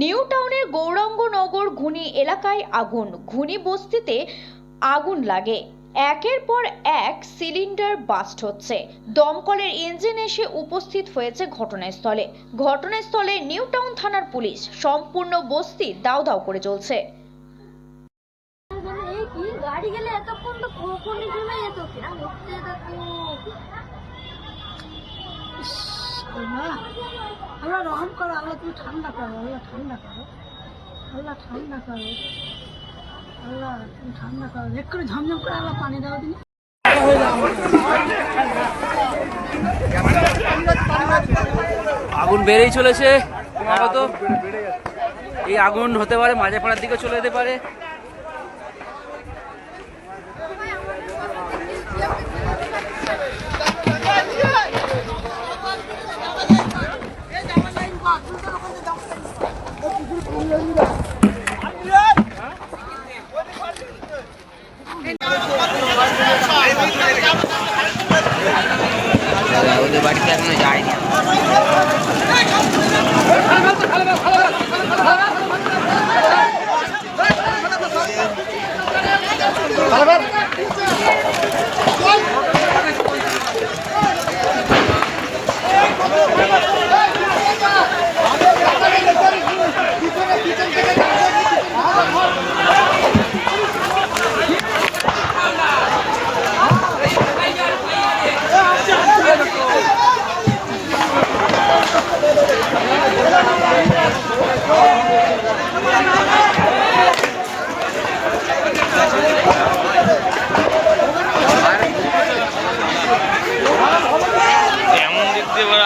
New টাউনের গৌরাঙ্গনগর ঘুনি এলাকায় আগুন। ঘুনি বস্তিতে আগুন লাগে। একের পর এক সিলিন্ডার বাস্ট হচ্ছে। দমকলের ইঞ্জিন এসে উপস্থিত হয়েছে ঘটনাস্থলে। ঘটনাস্থলে নিউ টাউন থানার পুলিশ সম্পূর্ণ বস্তি দাউ দাউ করে চলছে। গাড়ি গেলে এতক্ষণ তো কখনই যেত কেন? দেখো আল্লাহ রহম করো, আল্লাহ তুমি ঠান্ডা করো, আল্লাহ ঠান্ডা করো। আল্লাহ ঠান্ডা করো। আল্লাহ তুমি ঠান্ডা করো। এক করে ঝমঝম করে আল্লাহ পানি দাও দিন। আগুন বেড়েই চলেছে। ক্রমাগত এই আগুন হতে পারে মাঝে পাড়ার দিকে চলে যেতে পারে। ওদের বাড়িতে এখনও যায়নি দিক দিয়ে এবার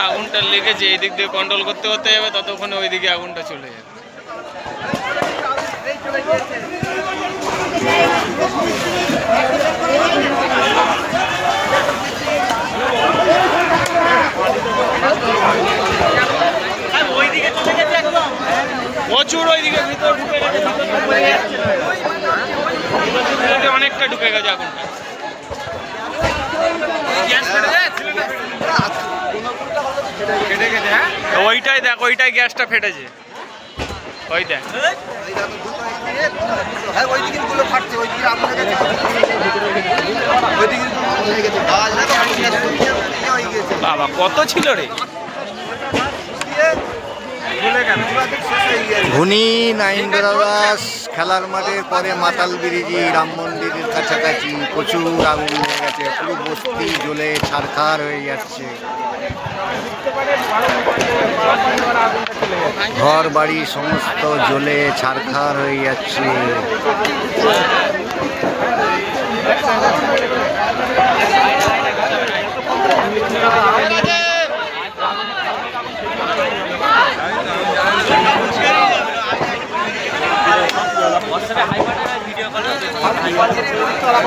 লেগেছে এই দিক দিয়ে কন্ট্রোল করতে করতে যাবে ততক্ষণে ওই দিকে আগুনটা চলে যাবে। প্রচুর ওইদিকে ভিতর ঢুকে গেছে, অনেকটা ঢুকে গেছে আগুনটা। ওইটাই দেখ ওইটাই গ্যাসটা ফেটেছে। ওই দেখ। ওই দিকে গুলো ওই দিকে আগুন লেগেছে ওই দিকে আগুন লেগেছে গাছ না তো গেছে বাবা কত ছিল রে? ভুলে গেল ঘুনি নাইন্দ্রা দাস খেলার মাঠে পরে মাতাল বিরিজি, রাম মন্দিরের কাছাকাছি প্রচুর আগুন হয়ে গেছে, পুরো বস্তি জ্বলে ছারখার হয়ে যাচ্ছে। ঘর বাড়ি সমস্ত জ্বলে ছারখার হয়ে যাচ্ছে। Igual que el a la